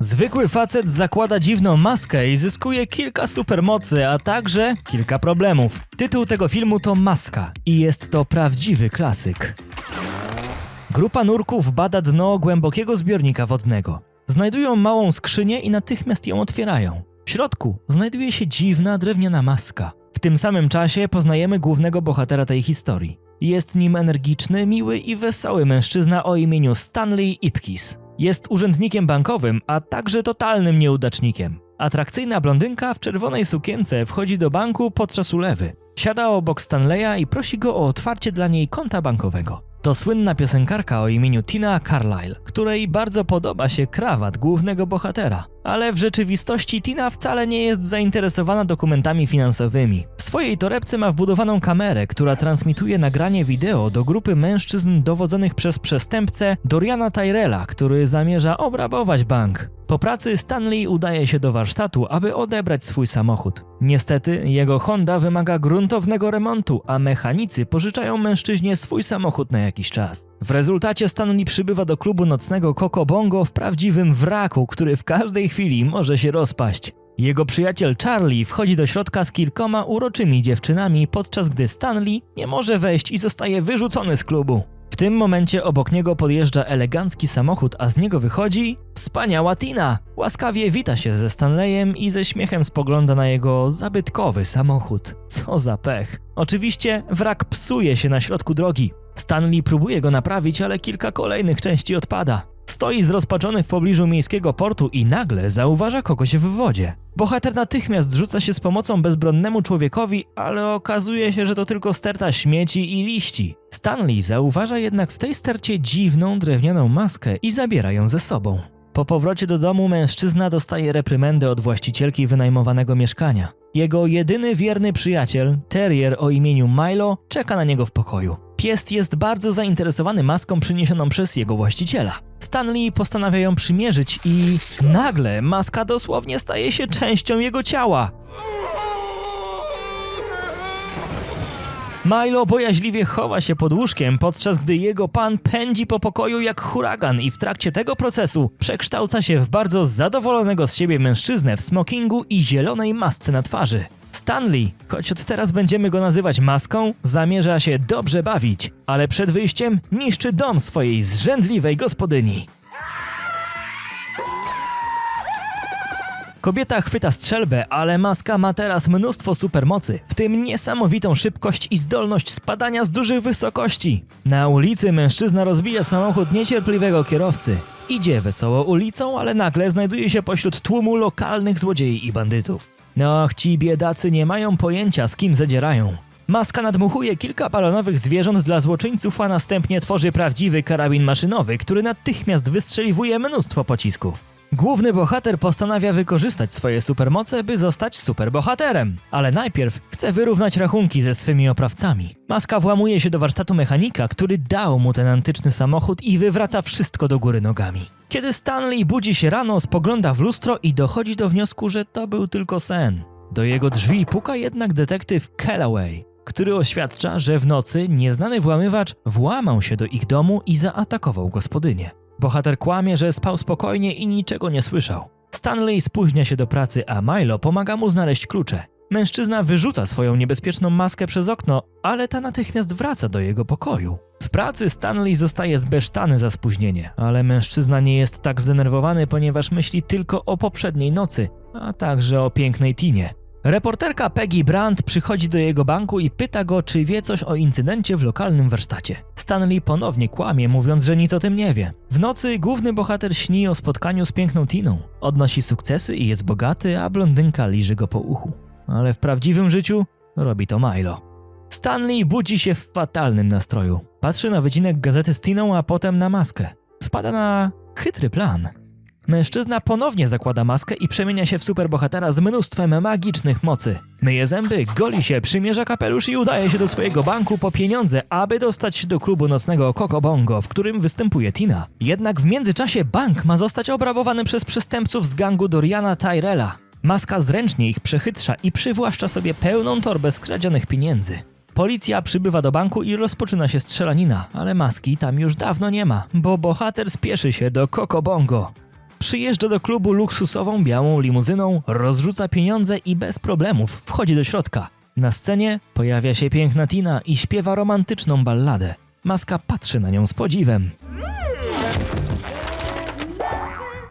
Zwykły facet zakłada dziwną maskę i zyskuje kilka supermocy, a także kilka problemów. Tytuł tego filmu to Maska i jest to prawdziwy klasyk. Grupa nurków bada dno głębokiego zbiornika wodnego. Znajdują małą skrzynię i natychmiast ją otwierają. W środku znajduje się dziwna drewniana maska. W tym samym czasie poznajemy głównego bohatera tej historii. Jest nim energiczny, miły i wesoły mężczyzna o imieniu Stanley Ipkiss. Jest urzędnikiem bankowym, a także totalnym nieudacznikiem. Atrakcyjna blondynka w czerwonej sukience wchodzi do banku podczas ulewy. Siada obok Stanleya i prosi go o otwarcie dla niej konta bankowego. To słynna piosenkarka o imieniu Tina Carlyle, której bardzo podoba się krawat głównego bohatera. Ale w rzeczywistości Tina wcale nie jest zainteresowana dokumentami finansowymi. W swojej torebce ma wbudowaną kamerę, która transmituje nagranie wideo do grupy mężczyzn dowodzonych przez przestępcę Doriana Tyrella, który zamierza obrabować bank. Po pracy Stanley udaje się do warsztatu, aby odebrać swój samochód. Niestety, jego Honda wymaga gruntownego remontu, a mechanicy pożyczają mężczyźnie swój samochód na jakiś czas. W rezultacie Stanley przybywa do klubu nocnego Coco Bongo w prawdziwym wraku, który w każdej chwili może się rozpaść. Jego przyjaciel Charlie wchodzi do środka z kilkoma uroczymi dziewczynami, podczas gdy Stanley nie może wejść i zostaje wyrzucony z klubu. W tym momencie obok niego podjeżdża elegancki samochód, a z niego wychodzi wspaniała Tina. Łaskawie wita się ze Stanleyem i ze śmiechem spogląda na jego zabytkowy samochód. Co za pech. Oczywiście wrak psuje się na środku drogi. Stanley próbuje go naprawić, ale kilka kolejnych części odpada. Stoi zrozpaczony w pobliżu miejskiego portu i nagle zauważa kogoś w wodzie. Bohater natychmiast rzuca się z pomocą bezbronnemu człowiekowi, ale okazuje się, że to tylko sterta śmieci i liści. Stanley zauważa jednak w tej stercie dziwną drewnianą maskę i zabiera ją ze sobą. Po powrocie do domu mężczyzna dostaje reprymendę od właścicielki wynajmowanego mieszkania. Jego jedyny wierny przyjaciel, terrier o imieniu Milo, czeka na niego w pokoju. Pies jest bardzo zainteresowany maską przyniesioną przez jego właściciela. Stanley postanawia ją przymierzyć i nagle maska dosłownie staje się częścią jego ciała. Milo bojaźliwie chowa się pod łóżkiem, podczas gdy jego pan pędzi po pokoju jak huragan i w trakcie tego procesu przekształca się w bardzo zadowolonego z siebie mężczyznę w smokingu i zielonej masce na twarzy. Stanley, choć od teraz będziemy go nazywać maską, zamierza się dobrze bawić, ale przed wyjściem niszczy dom swojej zrzędliwej gospodyni. Kobieta chwyta strzelbę, ale maska ma teraz mnóstwo supermocy, w tym niesamowitą szybkość i zdolność spadania z dużych wysokości. Na ulicy mężczyzna rozbija samochód niecierpliwego kierowcy. Idzie wesoło ulicą, ale nagle znajduje się pośród tłumu lokalnych złodziei i bandytów. No, ci biedacy nie mają pojęcia, z kim zadzierają. Maska nadmuchuje kilka balonowych zwierząt dla złoczyńców, a następnie tworzy prawdziwy karabin maszynowy, który natychmiast wystrzeliwuje mnóstwo pocisków. Główny bohater postanawia wykorzystać swoje supermoce, by zostać superbohaterem, ale najpierw chce wyrównać rachunki ze swymi oprawcami. Maska włamuje się do warsztatu mechanika, który dał mu ten antyczny samochód i wywraca wszystko do góry nogami. Kiedy Stanley budzi się rano, spogląda w lustro i dochodzi do wniosku, że to był tylko sen. Do jego drzwi puka jednak detektyw Calloway, który oświadcza, że w nocy nieznany włamywacz włamał się do ich domu i zaatakował gospodynię. Bohater kłamie, że spał spokojnie i niczego nie słyszał. Stanley spóźnia się do pracy, a Milo pomaga mu znaleźć klucze. Mężczyzna wyrzuca swoją niebezpieczną maskę przez okno, ale ta natychmiast wraca do jego pokoju. W pracy Stanley zostaje zbesztany za spóźnienie, ale mężczyzna nie jest tak zdenerwowany, ponieważ myśli tylko o poprzedniej nocy, a także o pięknej Tinie. Reporterka Peggy Brandt przychodzi do jego banku i pyta go, czy wie coś o incydencie w lokalnym warsztacie. Stanley ponownie kłamie, mówiąc, że nic o tym nie wie. W nocy główny bohater śni o spotkaniu z piękną Tiną. Odnosi sukcesy i jest bogaty, a blondynka liży go po uchu. Ale w prawdziwym życiu robi to Milo. Stanley budzi się w fatalnym nastroju. Patrzy na wycinek gazety z Tiną, a potem na maskę. Wpada na chytry plan. Mężczyzna ponownie zakłada maskę i przemienia się w superbohatera z mnóstwem magicznych mocy. Myje zęby, goli się, przymierza kapelusz i udaje się do swojego banku po pieniądze, aby dostać się do klubu nocnego Coco Bongo, w którym występuje Tina. Jednak w międzyczasie bank ma zostać obrabowany przez przestępców z gangu Doriana Tyrella. Maska zręcznie ich przechytrza i przywłaszcza sobie pełną torbę skradzionych pieniędzy. Policja przybywa do banku i rozpoczyna się strzelanina, ale maski tam już dawno nie ma, bo bohater spieszy się do Coco Bongo. Przyjeżdża do klubu luksusową białą limuzyną, rozrzuca pieniądze i bez problemów wchodzi do środka. Na scenie pojawia się piękna Tina i śpiewa romantyczną balladę. Maska patrzy na nią z podziwem.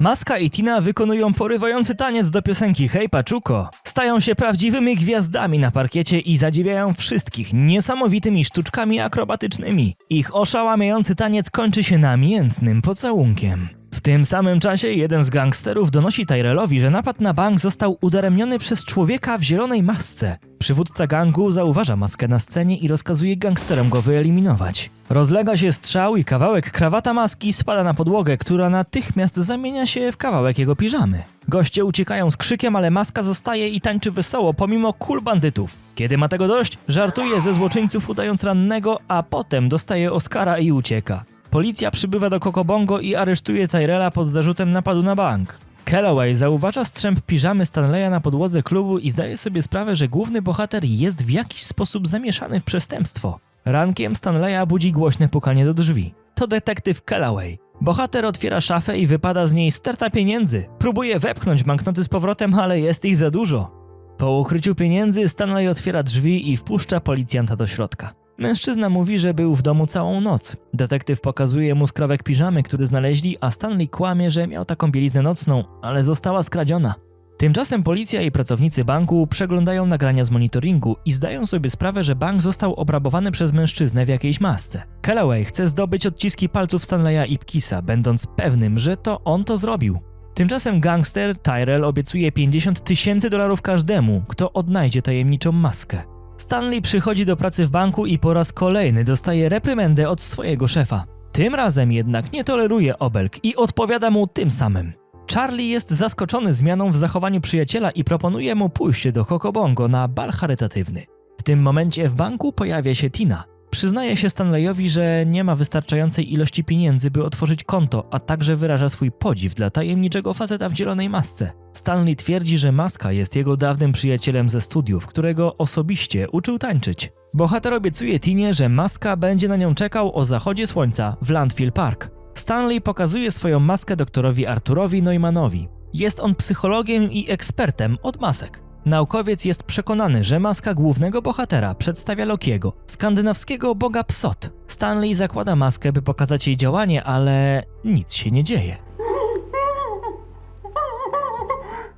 Maska i Tina wykonują porywający taniec do piosenki Hej Paczuko. Stają się prawdziwymi gwiazdami na parkiecie i zadziwiają wszystkich niesamowitymi sztuczkami akrobatycznymi. Ich oszałamiający taniec kończy się namiętnym pocałunkiem. W tym samym czasie jeden z gangsterów donosi Tyrelowi, że napad na bank został udaremniony przez człowieka w zielonej masce. Przywódca gangu zauważa maskę na scenie i rozkazuje gangsterom go wyeliminować. Rozlega się strzał i kawałek krawata maski spada na podłogę, która natychmiast zamienia się w kawałek jego piżamy. Goście uciekają z krzykiem, ale maska zostaje i tańczy wesoło pomimo kul bandytów. Kiedy ma tego dość, żartuje ze złoczyńców udając rannego, a potem dostaje Oscara i ucieka. Policja przybywa do Kokobongo i aresztuje Tyrella pod zarzutem napadu na bank. Calloway zauważa strzęp piżamy Stanleya na podłodze klubu i zdaje sobie sprawę, że główny bohater jest w jakiś sposób zamieszany w przestępstwo. Rankiem Stanleya budzi głośne pukanie do drzwi. To detektyw Calloway. Bohater otwiera szafę i wypada z niej sterta pieniędzy. Próbuje wepchnąć banknoty z powrotem, ale jest ich za dużo. Po ukryciu pieniędzy Stanley otwiera drzwi i wpuszcza policjanta do środka. Mężczyzna mówi, że był w domu całą noc. Detektyw pokazuje mu skrawek piżamy, który znaleźli, a Stanley kłamie, że miał taką bieliznę nocną, ale została skradziona. Tymczasem policja i pracownicy banku przeglądają nagrania z monitoringu i zdają sobie sprawę, że bank został obrabowany przez mężczyznę w jakiejś masce. Calloway chce zdobyć odciski palców Stanleya i Pkisa, będąc pewnym, że to on to zrobił. Tymczasem gangster Tyrell obiecuje 50 tysięcy dolarów każdemu, kto odnajdzie tajemniczą maskę. Stanley przychodzi do pracy w banku i po raz kolejny dostaje reprymendę od swojego szefa. Tym razem jednak nie toleruje obelg i odpowiada mu tym samym. Charlie jest zaskoczony zmianą w zachowaniu przyjaciela i proponuje mu pójście do Kokobongo na bal charytatywny. W tym momencie w banku pojawia się Tina. Przyznaje się Stanleyowi, że nie ma wystarczającej ilości pieniędzy, by otworzyć konto, a także wyraża swój podziw dla tajemniczego faceta w zielonej masce. Stanley twierdzi, że maska jest jego dawnym przyjacielem ze studiów, którego osobiście uczył tańczyć. Bohater obiecuje Tinie, że maska będzie na nią czekał o zachodzie słońca w Landfill Park. Stanley pokazuje swoją maskę doktorowi Arturowi Neumannowi. Jest on psychologiem i ekspertem od masek. Naukowiec jest przekonany, że maska głównego bohatera przedstawia Lokiego, skandynawskiego boga psot. Stanley zakłada maskę, by pokazać jej działanie, ale nic się nie dzieje.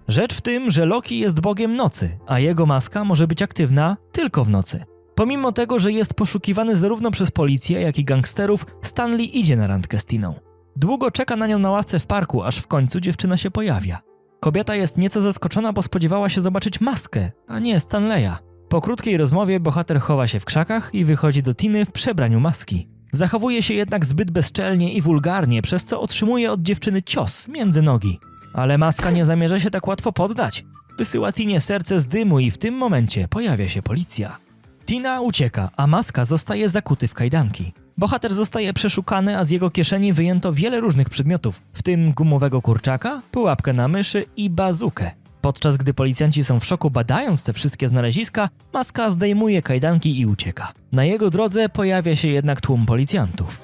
Rzecz w tym, że Loki jest bogiem nocy, a jego maska może być aktywna tylko w nocy. Pomimo tego, że jest poszukiwany zarówno przez policję, jak i gangsterów, Stanley idzie na randkę z Tiną. Długo czeka na nią na ławce w parku, aż w końcu dziewczyna się pojawia. Kobieta jest nieco zaskoczona, bo spodziewała się zobaczyć maskę, a nie Stanleya. Po krótkiej rozmowie bohater chowa się w krzakach i wychodzi do Tiny w przebraniu maski. Zachowuje się jednak zbyt bezczelnie i wulgarnie, przez co otrzymuje od dziewczyny cios między nogi. Ale maska nie zamierza się tak łatwo poddać. Wysyła Tinie serce z dymu i w tym momencie pojawia się policja. Tina ucieka, a maska zostaje zakuty w kajdanki. Bohater zostaje przeszukany, a z jego kieszeni wyjęto wiele różnych przedmiotów, w tym gumowego kurczaka, pułapkę na myszy i bazukę. Podczas gdy policjanci są w szoku badając te wszystkie znaleziska, maska zdejmuje kajdanki i ucieka. Na jego drodze pojawia się jednak tłum policjantów.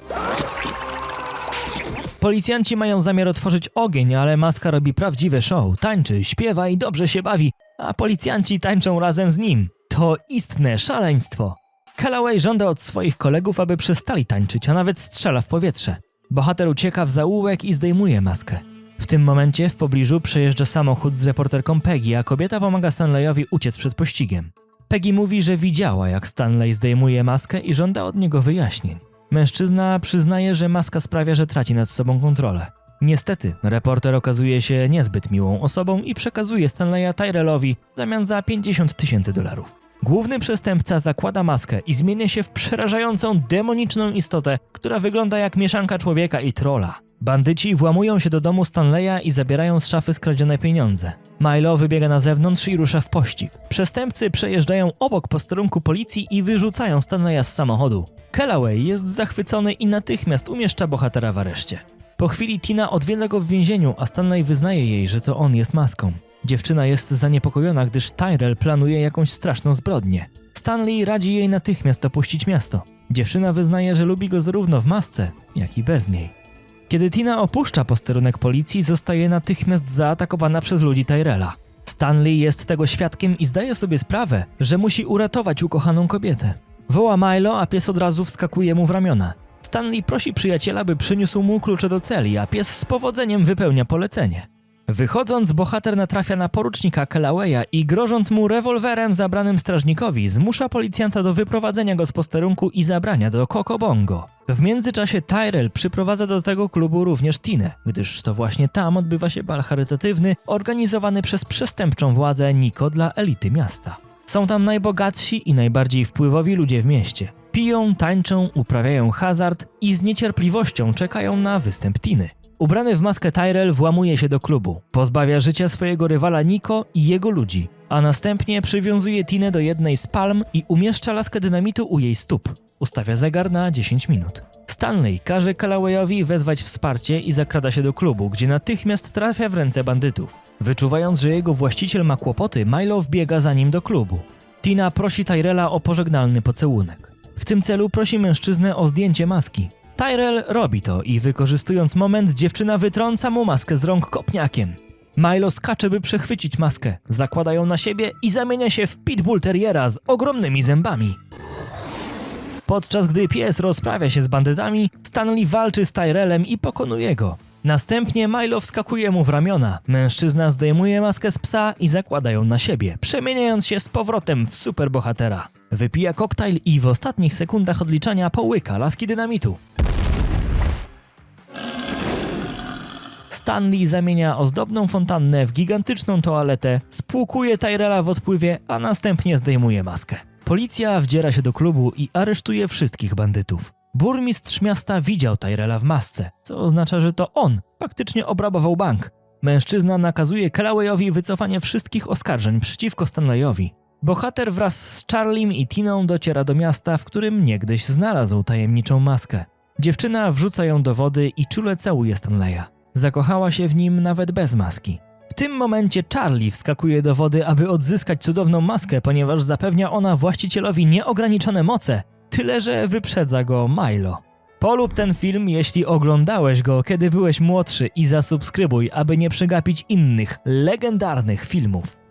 Policjanci mają zamiar otworzyć ogień, ale maska robi prawdziwe show, tańczy, śpiewa i dobrze się bawi, a policjanci tańczą razem z nim. To istne szaleństwo. Calloway żąda od swoich kolegów, aby przestali tańczyć, a nawet strzela w powietrze. Bohater ucieka w zaułek i zdejmuje maskę. W tym momencie w pobliżu przejeżdża samochód z reporterką Peggy, a kobieta pomaga Stanleyowi uciec przed pościgiem. Peggy mówi, że widziała, jak Stanley zdejmuje maskę i żąda od niego wyjaśnień. Mężczyzna przyznaje, że maska sprawia, że traci nad sobą kontrolę. Niestety, reporter okazuje się niezbyt miłą osobą i przekazuje Stanleya Tyrellowi w zamian za 50 tysięcy dolarów. Główny przestępca zakłada maskę i zmienia się w przerażającą, demoniczną istotę, która wygląda jak mieszanka człowieka i trola. Bandyci włamują się do domu Stanleya i zabierają z szafy skradzione pieniądze. Milo wybiega na zewnątrz i rusza w pościg. Przestępcy przejeżdżają obok posterunku policji i wyrzucają Stanleya z samochodu. Calloway jest zachwycony i natychmiast umieszcza bohatera w areszcie. Po chwili Tina odwiedza go w więzieniu, a Stanley wyznaje jej, że to on jest maską. Dziewczyna jest zaniepokojona, gdyż Tyrell planuje jakąś straszną zbrodnię. Stanley radzi jej natychmiast opuścić miasto. Dziewczyna wyznaje, że lubi go zarówno w masce, jak i bez niej. Kiedy Tina opuszcza posterunek policji, zostaje natychmiast zaatakowana przez ludzi Tyrella. Stanley jest tego świadkiem i zdaje sobie sprawę, że musi uratować ukochaną kobietę. Woła Milo, a pies od razu wskakuje mu w ramiona. Stanley prosi przyjaciela, by przyniósł mu klucze do celi, a pies z powodzeniem wypełnia polecenie. Wychodząc, bohater natrafia na porucznika Kellawaya i grożąc mu rewolwerem zabranym strażnikowi, zmusza policjanta do wyprowadzenia go z posterunku i zabrania do Kokobongo. W międzyczasie Tyrell przyprowadza do tego klubu również Tinę, gdyż to właśnie tam odbywa się bal charytatywny organizowany przez przestępczą władzę Niko dla elity miasta. Są tam najbogatsi i najbardziej wpływowi ludzie w mieście. Piją, tańczą, uprawiają hazard i z niecierpliwością czekają na występ Tiny. Ubrany w maskę Tyrell włamuje się do klubu, pozbawia życia swojego rywala Niko i jego ludzi, a następnie przywiązuje Tinę do jednej z palm i umieszcza laskę dynamitu u jej stóp. Ustawia zegar na 10 minut. Stanley każe Callawayowi wezwać wsparcie i zakrada się do klubu, gdzie natychmiast trafia w ręce bandytów. Wyczuwając, że jego właściciel ma kłopoty, Milo wbiega za nim do klubu. Tina prosi Tyrella o pożegnalny pocałunek. W tym celu prosi mężczyznę o zdjęcie maski. Tyrell robi to i wykorzystując moment, dziewczyna wytrąca mu maskę z rąk kopniakiem. Milo skacze, by przechwycić maskę, zakłada ją na siebie i zamienia się w pitbull terriera z ogromnymi zębami. Podczas gdy pies rozprawia się z bandytami, Stanley walczy z Tyrellem i pokonuje go. Następnie Milo wskakuje mu w ramiona. Mężczyzna zdejmuje maskę z psa i zakłada ją na siebie, przemieniając się z powrotem w superbohatera. Wypija koktajl i w ostatnich sekundach odliczania połyka laski dynamitu. Stanley zamienia ozdobną fontannę w gigantyczną toaletę, spłukuje Tyrella w odpływie, a następnie zdejmuje maskę. Policja wdziera się do klubu i aresztuje wszystkich bandytów. Burmistrz miasta widział Tyrella w masce, co oznacza, że to on faktycznie obrabował bank. Mężczyzna nakazuje Callawayowi wycofanie wszystkich oskarżeń przeciwko Stanleyowi. Bohater wraz z Charlim i Tiną dociera do miasta, w którym niegdyś znalazł tajemniczą maskę. Dziewczyna wrzuca ją do wody i czule całuje Stanleya. Zakochała się w nim nawet bez maski. W tym momencie Charlie wskakuje do wody, aby odzyskać cudowną maskę, ponieważ zapewnia ona właścicielowi nieograniczone moce, tyle że wyprzedza go Milo. Polub ten film, jeśli oglądałeś go, kiedy byłeś młodszy i zasubskrybuj, aby nie przegapić innych legendarnych filmów.